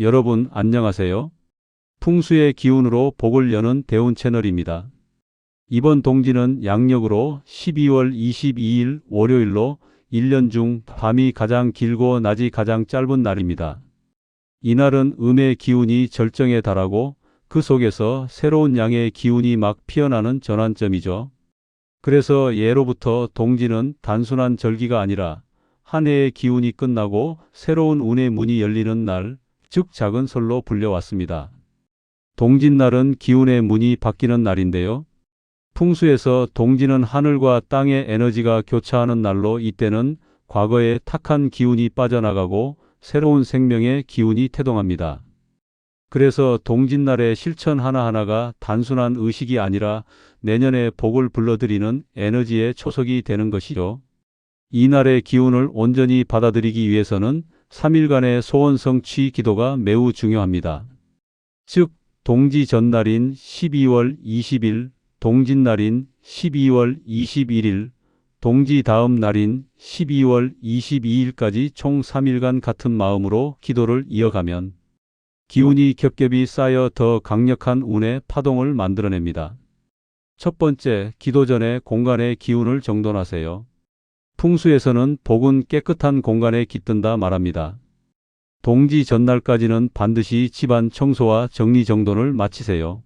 여러분 안녕하세요. 풍수의 기운으로 복을 여는 대운 채널입니다. 이번 동지는 양력으로 12월 22일 월요일로 1년 중 밤이 가장 길고 낮이 가장 짧은 날입니다. 이날은 음의 기운이 절정에 달하고 그 속에서 새로운 양의 기운이 막 피어나는 전환점이죠. 그래서 예로부터 동지는 단순한 절기가 아니라 한 해의 기운이 끝나고 새로운 운의 문이 열리는 날, 즉 작은 설로 불려왔습니다. 동짓날은 기운의 문이 바뀌는 날인데요. 풍수에서 동지는 하늘과 땅의 에너지가 교차하는 날로 이때는 과거의 탁한 기운이 빠져나가고 새로운 생명의 기운이 태동합니다. 그래서 동짓날의 실천 하나하나가 단순한 의식이 아니라 내년의 복을 불러들이는 에너지의 초석이 되는 것이죠. 이날의 기운을 온전히 받아들이기 위해서는 3일간의 소원 성취 기도가 매우 중요합니다. 즉, 동지 전날인 12월 20일, 동짓날인 12월 21일, 동지 다음 날인 12월 22일까지 총 3일간 같은 마음으로 기도를 이어가면 기운이 겹겹이 쌓여 더 강력한 운의 파동을 만들어냅니다. 첫 번째, 기도 전에 공간의 기운을 정돈하세요. 풍수에서는 복은 깨끗한 공간에 깃든다 말합니다. 동지 전날까지는 반드시 집안 청소와 정리 정돈을 마치세요.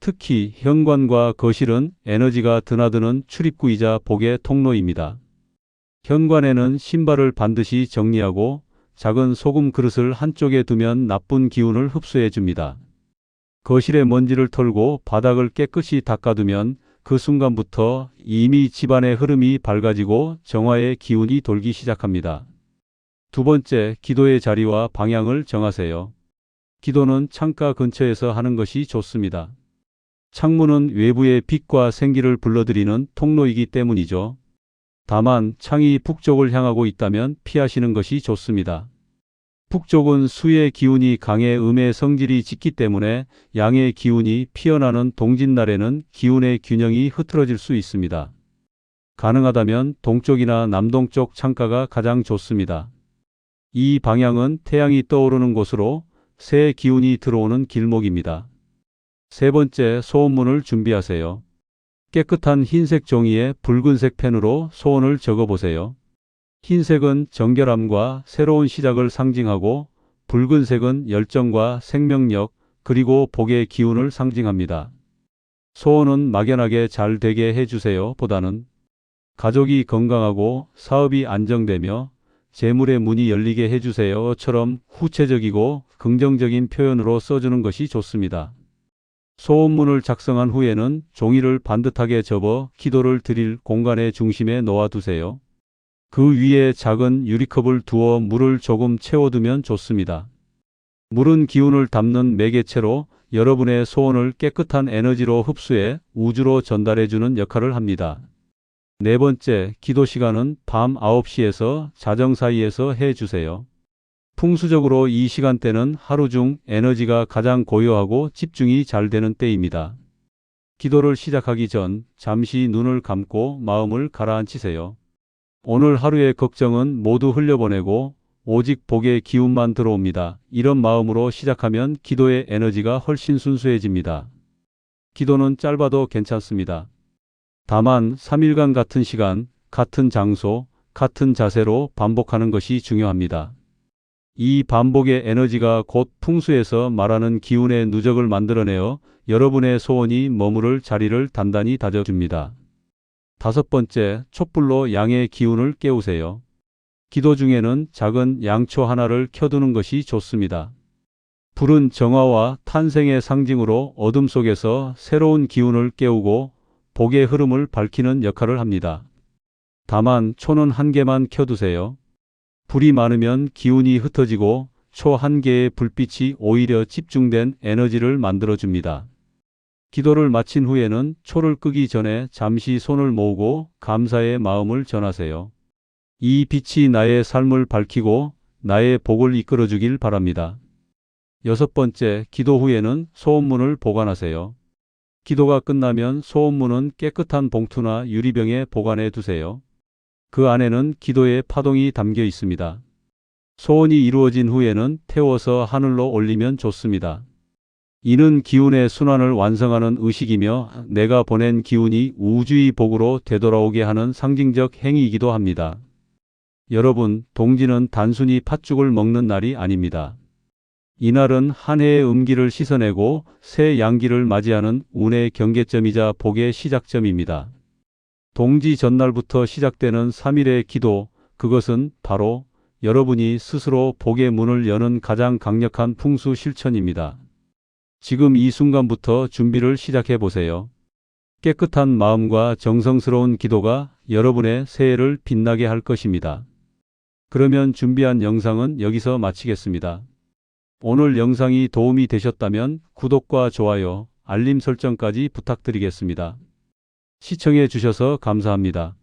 특히 현관과 거실은 에너지가 드나드는 출입구이자 복의 통로입니다. 현관에는 신발을 반드시 정리하고 작은 소금 그릇을 한쪽에 두면 나쁜 기운을 흡수해 줍니다. 거실에 먼지를 털고 바닥을 깨끗이 닦아두면 그 순간부터 이미 집안의 흐름이 밝아지고 정화의 기운이 돌기 시작합니다. 두 번째, 기도의 자리와 방향을 정하세요. 기도는 창가 근처에서 하는 것이 좋습니다. 창문은 외부의 빛과 생기를 불러들이는 통로이기 때문이죠. 다만 창이 북쪽을 향하고 있다면 피하시는 것이 좋습니다. 북쪽은 수의 기운이 강해 음의 성질이 짙기 때문에 양의 기운이 피어나는 동짓날에는 기운의 균형이 흐트러질 수 있습니다. 가능하다면 동쪽이나 남동쪽 창가가 가장 좋습니다. 이 방향은 태양이 떠오르는 곳으로 새 기운이 들어오는 길목입니다. 세 번째, 소원문을 준비하세요. 깨끗한 흰색 종이에 붉은색 펜으로 소원을 적어보세요. 흰색은 정결함과 새로운 시작을 상징하고 붉은색은 열정과 생명력 그리고 복의 기운을 상징합니다. 소원은 막연하게 잘 되게 해주세요 보다는 가족이 건강하고 사업이 안정되며 재물의 문이 열리게 해주세요처럼 후체적이고 긍정적인 표현으로 써주는 것이 좋습니다. 소원문을 작성한 후에는 종이를 반듯하게 접어 기도를 드릴 공간의 중심에 놓아두세요. 그 위에 작은 유리컵을 두어 물을 조금 채워두면 좋습니다. 물은 기운을 담는 매개체로 여러분의 소원을 깨끗한 에너지로 흡수해 우주로 전달해주는 역할을 합니다. 네 번째, 기도 시간은 밤 9시에서 자정 사이에서 해주세요. 풍수적으로 이 시간대는 하루 중 에너지가 가장 고요하고 집중이 잘 되는 때입니다. 기도를 시작하기 전 잠시 눈을 감고 마음을 가라앉히세요. 오늘 하루의 걱정은 모두 흘려보내고 오직 복의 기운만 들어옵니다. 이런 마음으로 시작하면 기도의 에너지가 훨씬 순수해집니다. 기도는 짧아도 괜찮습니다. 다만 3일간 같은 시간, 같은 장소, 같은 자세로 반복하는 것이 중요합니다. 이 반복의 에너지가 곧 풍수에서 말하는 기운의 누적을 만들어내어 여러분의 소원이 머무를 자리를 단단히 다져줍니다. 다섯 번째, 촛불로 양의 기운을 깨우세요. 기도 중에는 작은 양초 하나를 켜두는 것이 좋습니다. 불은 정화와 탄생의 상징으로 어둠 속에서 새로운 기운을 깨우고 복의 흐름을 밝히는 역할을 합니다. 다만 초는 한 개만 켜두세요. 불이 많으면 기운이 흩어지고 초 한 개의 불빛이 오히려 집중된 에너지를 만들어줍니다. 기도를 마친 후에는 초를 끄기 전에 잠시 손을 모으고 감사의 마음을 전하세요. 이 빛이 나의 삶을 밝히고 나의 복을 이끌어 주길 바랍니다. 여섯 번째, 기도 후에는 소원문을 보관하세요. 기도가 끝나면 소원문은 깨끗한 봉투나 유리병에 보관해 두세요. 그 안에는 기도의 파동이 담겨 있습니다. 소원이 이루어진 후에는 태워서 하늘로 올리면 좋습니다. 이는 기운의 순환을 완성하는 의식이며 내가 보낸 기운이 우주의 복으로 되돌아오게 하는 상징적 행위이기도 합니다. 여러분, 동지는 단순히 팥죽을 먹는 날이 아닙니다. 이날은 한 해의 음기를 씻어내고 새 양기를 맞이하는 운의 경계점이자 복의 시작점입니다. 동지 전날부터 시작되는 3일의 기도, 그것은 바로 여러분이 스스로 복의 문을 여는 가장 강력한 풍수 실천입니다. 지금 이 순간부터 준비를 시작해 보세요. 깨끗한 마음과 정성스러운 기도가 여러분의 새해를 빛나게 할 것입니다. 그러면 준비한 영상은 여기서 마치겠습니다. 오늘 영상이 도움이 되셨다면 구독과 좋아요, 알림 설정까지 부탁드리겠습니다. 시청해 주셔서 감사합니다.